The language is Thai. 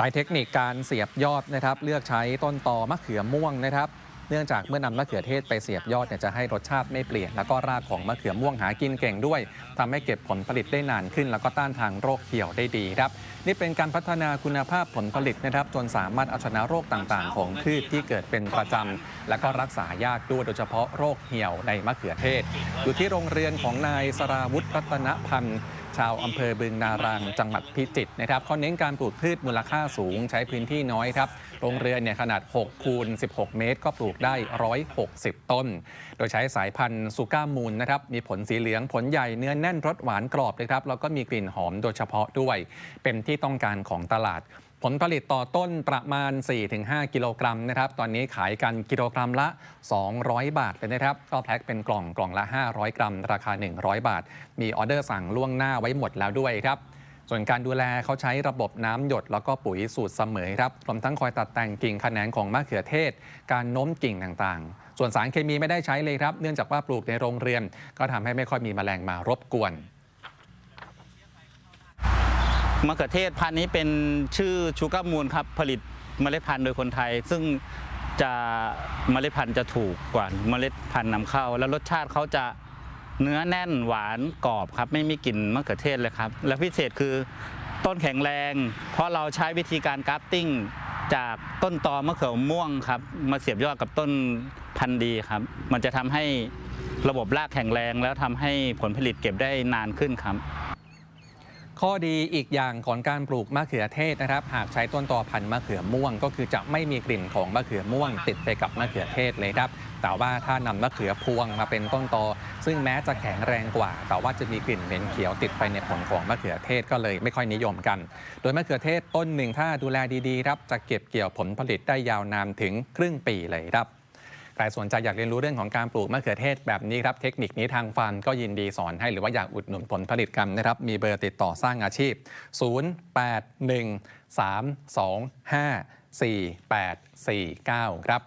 ใช้เทคนิคการเสียบยอดนะครับ เลือกใช้ต้นตอมะเขือม่วงนะครับ เนื่องจากเมื่อนำมะเขือเทศไปเสียบยอดเนี่ยจะให้รสชาติไม่เปลี่ยน แล้วก็รากของมะเขือม่วงหากินเก่งด้วยทำให้เก็บผลผลิตได้นานขึ้น แล้วก็ต้านทานโรคเหี่ยวได้ดีครับ นี่เป็นการพัฒนาคุณภาพผลผลิตนะครับ จนสามารถเอาชนะโรคต่างๆ ของพืชที่เกิดเป็นประจำและก็รักษายากด้วยโดยเฉพาะโรคเหี่ยวในมะเขือเทศ อยู่ที่โรงเรือนของนายสราวุฒิรัตนพันธ์ ชาวอำเภอบึงนารังจังหวัดพิจิตรนะครับเขาเน้นการปลูกพืชมูลค่าสูงใช้พื้นที่น้อยครับโรงเรือนเนี่ยขนาด 6 คูณ 16 เมตร ก็ปลูกได้ 160 ต้น โดยใช้สายพันธุ์ซูก้ามูลนะครับมีผลสีเหลืองผลใหญ่เนื้อแน่นรสหวานกรอบนะครับแล้วก็มีกลิ่นหอมโดยเฉพาะด้วย เป็นที่ต้องการของตลาด ผลผลิตต่อต้นประมาณ 4-5 กิโลกรัมนะครับ ตอนนี้ขายกันกิโลกรัมละ 200 บาทเลยนะครับ ก็แพ็คเป็นกล่องกล่องละ 500 กรัม ราคา 100 บาท มีออเดอร์สั่งล่วงหน้าไว้หมดแล้วด้วยครับ ส่วนการดูแลเขาใช้ระบบน้ำหยด แล้วก็ปุ๋ยสูตรเสมอครับ รวมทั้งคอยตัดแต่งกิ่งแขนงของมะเขือเทศ การโน้มกิ่งต่างๆ ส่วนสารเคมีไม่ได้ใช้เลยครับ เนื่องจากว่าปลูกในโรงเรือน ก็ทำให้ไม่ค่อยมีแมลงมารบกวน มะเขือเทศพันธุ์นี้เป็นชื่อชูการ์มูลครับผลิตเมล็ดพันธุ์โดยคนไทย ซึ่งจะเมล็ดพันธุ์จะถูกกว่าเมล็ดพันธุ์นำเข้า แล้วรสชาติเขาจะเนื้อแน่นหวานกรอบครับ ไม่มีกลิ่นมะเขือเทศเลยครับ และพิเศษคือต้นแข็งแรง เพราะเราใช้วิธีการกราฟติ้งจากต้นตอมะเขือม่วงครับ มาเสียบยอดกับต้นพันธุ์ดีครับ มันจะทำให้ระบบรากแข็งแรง แล้วทำให้ผลผลิตเก็บได้นานขึ้นครับ ข้อดีอีกอย่างของการปลูกมะเขือเทศนะครับ หากใช้ต้นตอพันธุ์มะเขือม่วง ก็คือจะไม่มีกลิ่นของมะเขือม่วง ติดไปกับมะเขือเทศเลยครับแต่ว่าถ้านำมะเขือพวงมาเป็นต้นตอ ซึ่งแม้จะแข็งแรงกว่า แต่ว่าจะมีกลิ่นเหม็นเขียวติดไปในผลของมะเขือเทศก็เลยไม่ค่อยนิยมกัน โดยมะเขือเทศต้นหนึ่งถ้าดูแลดีๆครับจะเก็บเกี่ยวผลผลิตได้ยาวนานถึงครึ่งปีเลยครับ ใครสนใจอยากเรียนรู้เรื่องของการปลูกมะเขือเทศแบบนี้ครับ เทคนิคนี้ทางฟาร์มก็ยินดีสอนให้หรือว่าอยากอุดหนุนผลผลิตกันนะครับ มีเบอร์ติดต่อสร้างอาชีพ 081 325 4849 ครับ